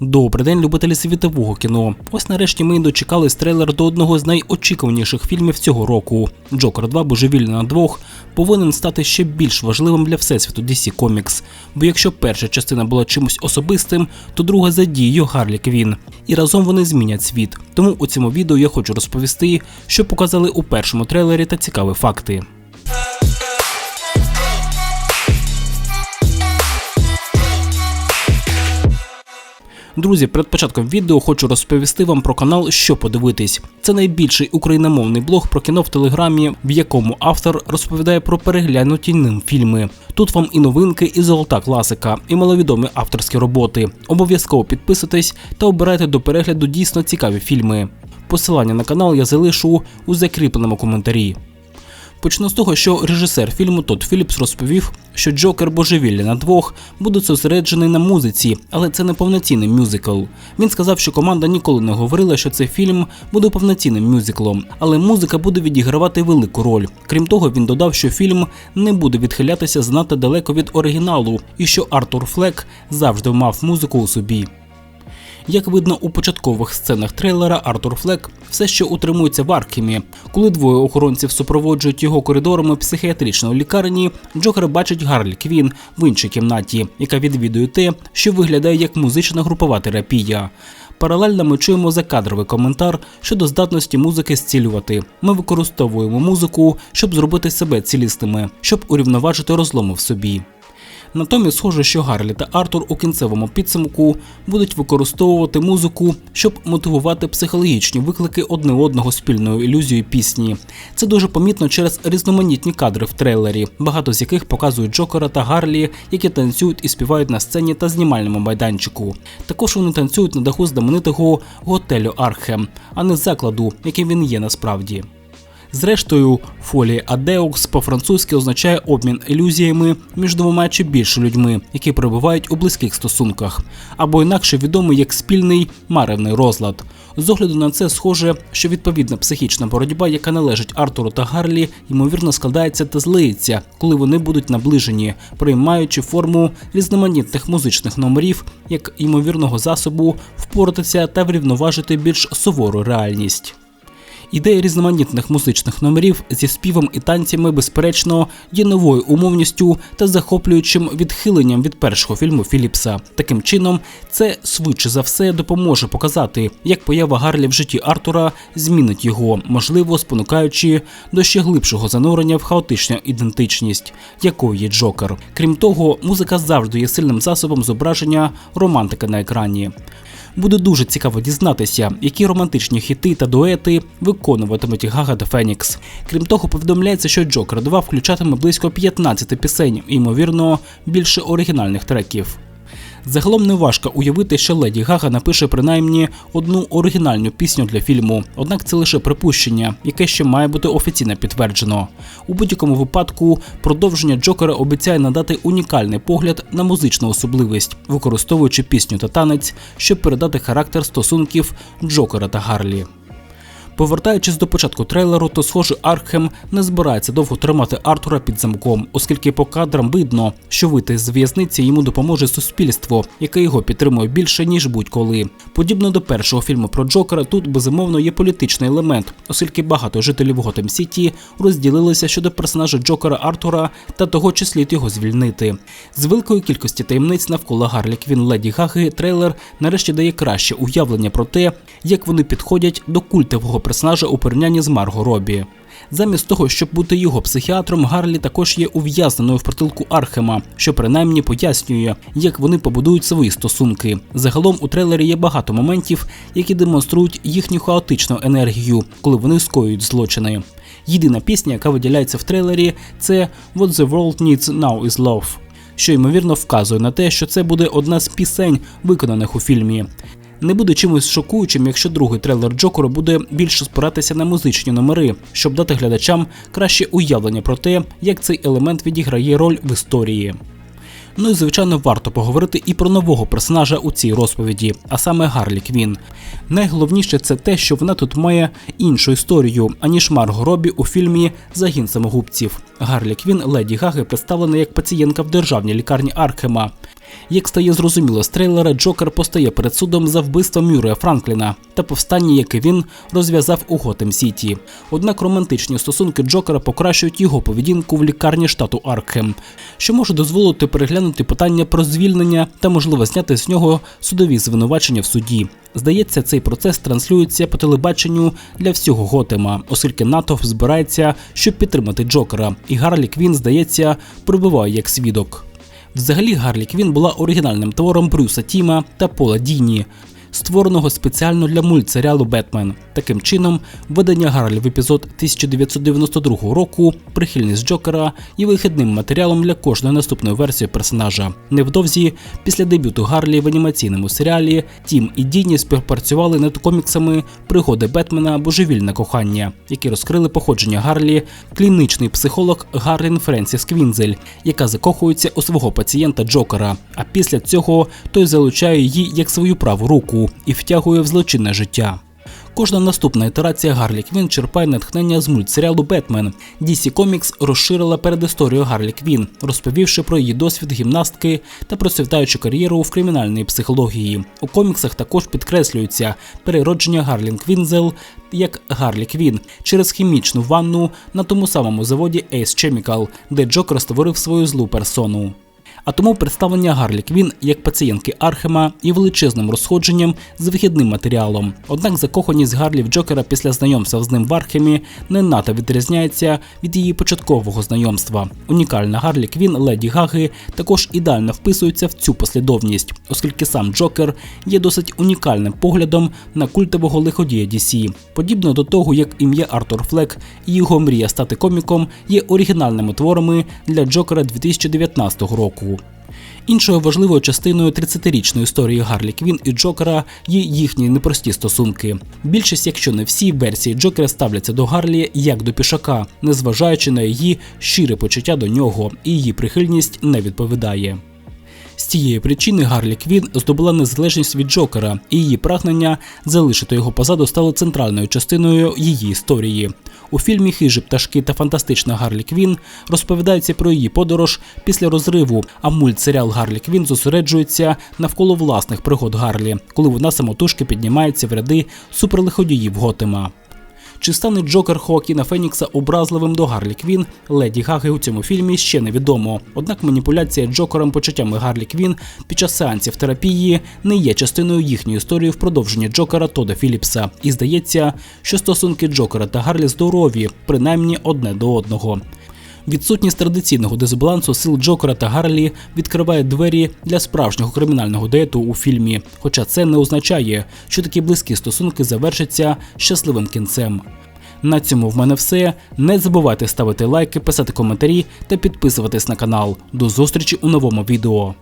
Добрий день, любителі світового кіно. Ось нарешті ми дочекались трейлер до одного з найочікуваніших фільмів цього року. Джокер 2 Божевільний на двох повинен стати ще більш важливим для всесвіту DC Comics. Бо якщо перша частина була чимось особистим, то друга за дією Гарлі Квін. І разом вони змінять світ. Тому у цьому відео я хочу розповісти, що показали у першому трейлері та цікаві факти. Друзі, перед початком відео хочу розповісти вам про канал, що подивитись. Це найбільший україномовний блог про кіно в телеграмі, в якому автор розповідає про переглянуті ним фільми. Тут вам і новинки, і золота класика, і маловідомі авторські роботи. Обов'язково підписуйтесь та обирайте до перегляду дійсно цікаві фільми. Посилання на канал я залишу у закріпленому коментарі. Почну з того, що режисер фільму Тодд Філіпс розповів, що Джокер божевілля на двох буде зосереджений на музиці, але це не повноцінний мюзикл. Він сказав, що команда ніколи не говорила, що цей фільм буде повноцінним мюзиклом, але музика буде відігравати велику роль. Крім того, він додав, що фільм не буде відхилятися знати далеко від оригіналу, і що Артур Флек завжди мав музику у собі. Як видно у початкових сценах трейлера, Артур Флек все ще утримується в Аркемі. Коли двоє охоронців супроводжують його коридорами психіатричної лікарні, Джокер бачить Гарлі Квін в іншій кімнаті, яка відвідує те, що виглядає як музична групова терапія. Паралельно ми чуємо закадровий коментар щодо здатності музики зцілювати. Ми використовуємо музику, щоб зробити себе цілісними, щоб урівноважити розломи в собі. Натомість схоже, що Гарлі та Артур у кінцевому підсумку будуть використовувати музику, щоб мотивувати психологічні виклики одне одного спільною ілюзією пісні. Це дуже помітно через різноманітні кадри в трейлері, багато з яких показують Джокера та Гарлі, які танцюють і співають на сцені та знімальному майданчику. Також вони танцюють на даху знаменитого готелю Архем, а не закладу, яким він є насправді. Зрештою, фолі адеукс по-французьки означає обмін ілюзіями між двома чи більше людьми, які перебувають у близьких стосунках, або інакше відомий як спільний маревний розлад. З огляду на це схоже, що відповідна психічна боротьба, яка належить Артуру та Гарлі, ймовірно складається та злиється, коли вони будуть наближені, приймаючи форму різноманітних музичних номерів як ймовірного засобу впоратися та врівноважити більш сувору реальність. Ідея різноманітних музичних номерів зі співом і танцями, безперечно, є новою умовністю та захоплюючим відхиленням від першого фільму Філіпса. Таким чином, це швидше за все допоможе показати, як поява Гарлі в житті Артура змінить його, можливо, спонукаючи до ще глибшого занурення в хаотичну ідентичність, якою є Джокер. Крім того, музика завжди є сильним засобом зображення романтики на екрані. Буде дуже цікаво дізнатися, які романтичні хіти та дуети виконуватимуть Гага та Фенікс. Крім того, повідомляється, що Джокер 2 включатиме близько 15 пісень, і, ймовірно, більше оригінальних треків. Загалом не важко уявити, що Леді Гага напише принаймні одну оригінальну пісню для фільму, однак це лише припущення, яке ще має бути офіційно підтверджено. У будь-якому випадку продовження Джокера обіцяє надати унікальний погляд на музичну особливість, використовуючи пісню та танець, щоб передати характер стосунків Джокера та Гарлі. Повертаючись до початку трейлеру, то схоже, Аркхем не збирається довго тримати Артура під замком, оскільки по кадрам видно, що вийти з в'язниці йому допоможе суспільство, яке його підтримує більше ніж будь-коли. Подібно до першого фільму про Джокера, тут безумовно є політичний елемент, оскільки багато жителів Готем Сіті розділилися щодо персонажа Джокера Артура та того, чи слід його звільнити. З великої кількості таємниць навколо Гарлі Квін Леді Гаги трейлер нарешті дає краще уявлення про те, як вони підходять до культового персонажа у порівнянні з Марго Робі. Замість того, щоб бути його психіатром, Гарлі також є ув'язненою в притулку Архема, що принаймні пояснює, як вони побудують свої стосунки. Загалом у трейлері є багато моментів, які демонструють їхню хаотичну енергію, коли вони скоюють злочини. Єдина пісня, яка виділяється в трейлері, це «What the world needs now is love», що ймовірно вказує на те, що це буде одна з пісень, виконаних у фільмі. Не буде чимось шокуючим, якщо другий трейлер Джокера буде більше спиратися на музичні номери, щоб дати глядачам краще уявлення про те, як цей елемент відіграє роль в історії. Ну і звичайно варто поговорити і про нового персонажа у цій розповіді, а саме Гарлі Квін. Найголовніше це те, що вона тут має іншу історію, аніж Марго Робі у фільмі Загін самогубців. Гарлі Квін Леді Гаги представлена як пацієнтка в державній лікарні Аркхема. Як стає зрозуміло з трейлера, Джокер постає перед судом за вбивство Мюррея Франкліна та повстання, яке він розв'язав у Готем Сіті. Однак романтичні стосунки Джокера покращують його поведінку в лікарні штату Аркхем, що може дозволити переглянути питання про звільнення та можливо зняти з нього судові звинувачення в суді. Здається, цей процес транслюється по телебаченню для всього Готема, оскільки натовп збирається, щоб підтримати Джокера, і Гарлі Квін, здається, прибуває як свідок. Взагалі, Гарлі Квін була оригінальним твором Брюса Тіма та Пола Діні, створеного спеціально для мультсеріалу Бетмен. Таким чином, видання Гарлі в епізод 1992 року, прихильність Джокера є вихідним матеріалом для кожної наступної версії персонажа. Невдовзі, після дебюту Гарлі в анімаційному серіалі, Тім і Діні співпрацювали над коміксами Пригоди Бетмена Божевільне кохання, які розкрили походження Гарлі, клінічний психолог Гаррін Френсіс Квінзель, яка закохується у свого пацієнта Джокера. А після цього той залучає її як свою праву руку і втягує в злочинне життя. Кожна наступна ітерація Гарлі Квін черпає натхнення з мультсеріалу Бетмен. DC Comics розширила передісторію Гарлі Квін, розповівши про її досвід гімнастки та процвітаючу кар'єру в кримінальній психології. У коміксах також підкреслюється переродження Гарлін Квінзел як Гарлі Квін через хімічну ванну на тому самому заводі Ace Chemical, де Джокер створив свою злу персону. А тому представлення Гарлі Квін як пацієнтки Архема є величезним розходженням з вихідним матеріалом. Однак закоханість Гарлі в Джокера після знайомства з ним в Архемі не надто відрізняється від її початкового знайомства. Унікальна Гарлі Квін Леді Гаги також ідеально вписується в цю послідовність, оскільки сам Джокер є досить унікальним поглядом на культового лиходія DC. Подібно до того, як ім'я Артур Флек і його мрія стати коміком є оригінальними творами для Джокера 2019 року. Іншою важливою частиною 30-річної історії Гарлі Квін і Джокера є їхні непрості стосунки. Більшість, якщо не всі версії Джокера ставляться до Гарлі як до пішака, незважаючи на її щире почуття до нього, і її прихильність не відповідає. З цієї причини Гарлі Квін здобула незалежність від Джокера, і її прагнення залишити його позаду стало центральною частиною її історії. У фільмі Хижі пташки та фантастична Гарлі Квін розповідається про її подорож після розриву. А мультсеріал Гарлі Квін зосереджується навколо власних пригод Гарлі, коли вона самотужки піднімається в ряди суперлиходіїв Готема. Чи стане Джокер Хоакіна Фенікса образливим до Гарлі Квін, Леді Гаги у цьому фільмі ще невідомо. Однак маніпуляція Джокером почуттями Гарлі Квін під час сеансів терапії не є частиною їхньої історії в продовженні Джокера Тода Філіпса. І здається, що стосунки Джокера та Гарлі здорові, принаймні одне до одного. Відсутність традиційного дисбалансу сил Джокера та Гарлі відкриває двері для справжнього кримінального дуету у фільмі. Хоча це не означає, що такі близькі стосунки завершаться щасливим кінцем. На цьому в мене все. Не забувайте ставити лайки, писати коментарі та підписуватись на канал. До зустрічі у новому відео.